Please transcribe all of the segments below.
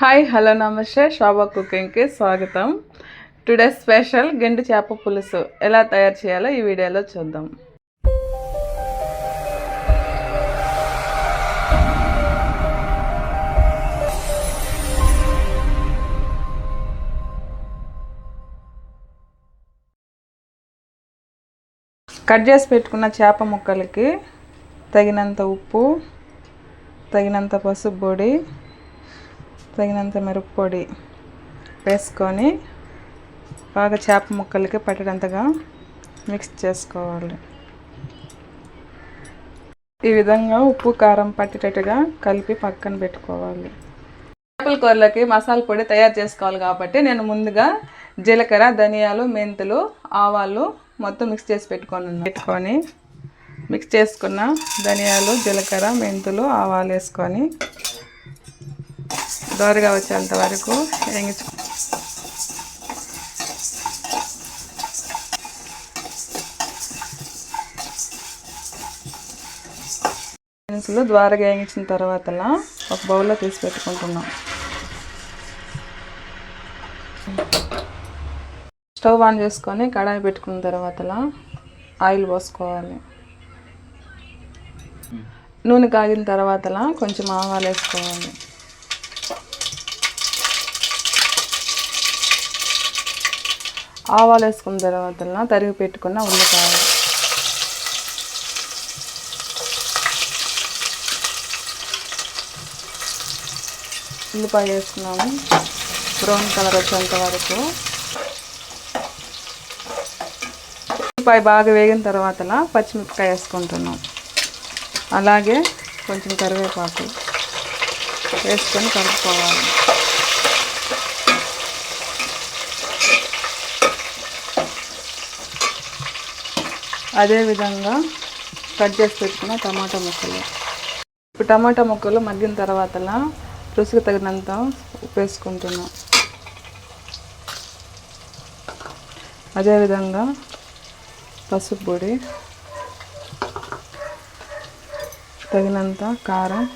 Hi hello నమస్తే. శోభా కుకింగ్కి స్వాగతం. Today special గెండు చేప పులుసు ఎలా తయారు చేయాలో ఈ వీడియోలో చూద్దాం. కట్ చేసి పెట్టుకున్న చేప ముక్కలకి తగినంత ఉప్పు తగినంత పసుపు పొడి తగినంత మిరప్పొడి వేసుకొని బాగా చేప ముక్కలకి పట్టేటంతగా మిక్స్ చేసుకోవాలి. ఈ విధంగా ఉప్పు కారం పట్టేటట్టుగా కలిపి పక్కన పెట్టుకోవాలి. చేపల కూరలకి మసాలా పొడి తయారు చేసుకోవాలి కాబట్టి నేను ముందుగా జీలకర్ర ధనియాలు మెంతులు ఆవాలు మొత్తం మిక్స్ చేసి పెట్టుకొని పెట్టుకొని మిక్స్ చేసుకున్న ధనియాలు జీలకర్ర మెంతులు ఆవాలు వేసుకొని దోరగా వచ్చేంత వరకు వేయించు దినుసులు ద్వారగా వేయించిన తర్వాత ఒక బౌల్లో తీసి పెట్టుకుంటున్నాం. స్టవ్ ఆన్ చేసుకొని కడాయి పెట్టుకున్న తర్వాత ఆయిల్ పోసుకోవాలి. నూనె కాగిన తర్వాత కొంచెం ఆవాలు వేసుకోవాలి. ఆవాలు వేసుకున్న తర్వాత తరిగి పెట్టుకున్న ఉల్లిపాయ ఉల్లిపాయ వేసుకున్నాము. బ్రౌన్ కలర్ వచ్చేంత వరకు. ఉల్లిపాయ బాగా వేగిన తర్వాత పచ్చిమిరపకాయ వేసుకుంటున్నాం. అలాగే కొంచెం కరివేపాకు వేసుకొని కలుపుకోవాలి. అదేవిధంగా కట్ చేసి పెట్టుకున్న టమాటా ముక్కలు. ఇప్పుడు టమాటా ముక్కలు మగ్గిన తర్వాత రుచికి తగినంత వేసుకుంటున్నాం. అదేవిధంగా పసుపు పొడి తగినంత కారం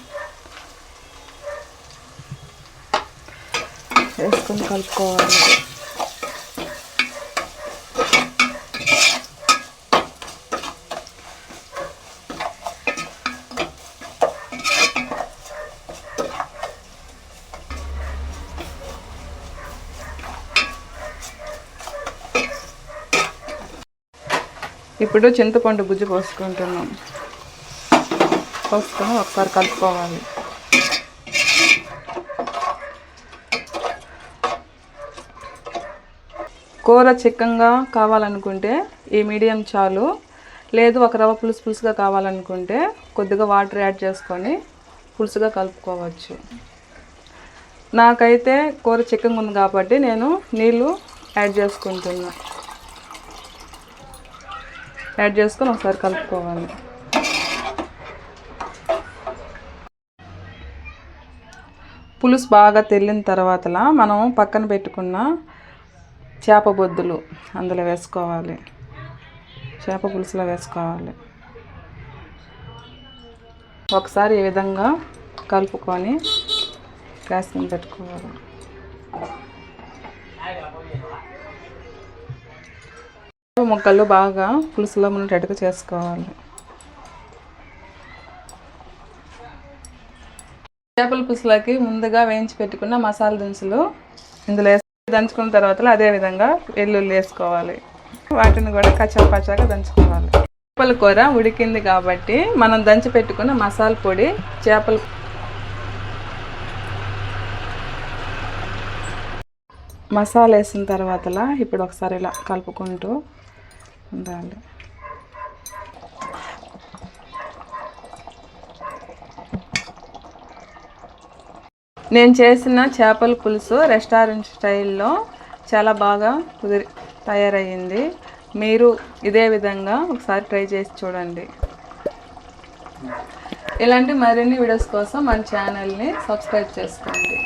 వేసుకొని కలుపుకోవాలి. ఇప్పుడు చింతపండు గుజ్జు పోసుకుంటున్నాం. పోసుకొని ఒకసారి కలుపుకోవాలి. కూర చిక్కంగా కావాలనుకుంటే ఈ మీడియం చాలు. లేదు ఒక రవ్వ పులుసు పులుసుగా కావాలనుకుంటే కొద్దిగా వాటర్ యాడ్ చేసుకొని పులుసుగా కలుపుకోవచ్చు. నాకైతే కూర చిక్కంగా ఉంది కాబట్టి నేను నీళ్ళు యాడ్ చేసుకుంటున్నాను యాడ్ చేసుకొని ఒకసారి కలుపుకోవాలి. పులుసు బాగా తెల్లిన తర్వాత మనం పక్కన పెట్టుకున్న చేప బొద్దులు అందులో వేసుకోవాలి. చేప పులుసులో వేసుకోవాలి. ఒకసారి ఈ విధంగా కలుపుకొని గ్యాస్ మీద పెట్టుకోవాలి. ముక్కలు బాగా పులుసులో ఉండేటట్టుగా చేసుకోవాలి. చేపల పులుసులోకి ముందుగా వేయించి పెట్టుకున్న మసాలా దినుసులు ఇందులో వేసి దంచుకున్న తర్వాత అదేవిధంగా వెల్లుల్లి వేసుకోవాలి. వాటిని కూడా కచ్చాపచ్చాగా దంచుకోవాలి. చేపల కూర ఉడికింది కాబట్టి మనం దంచి పెట్టుకున్న మసాలా పొడి చేపల మసాలా వేసిన తర్వాత ఇప్పుడు ఒకసారి ఇలా కలుపుకుంటూ ఉండాలి నేను చేసిన చేపల పులుసు రెస్టారెంట్ స్టైల్లో చాలా బాగా కుదిరి తయారయ్యింది. మీరు ఇదే విధంగా ఒకసారి ట్రై చేసి చూడండి. ఇలాంటి మరిన్ని వీడియోస్ కోసం మన ఛానల్ని సబ్స్క్రైబ్ చేసుకోండి.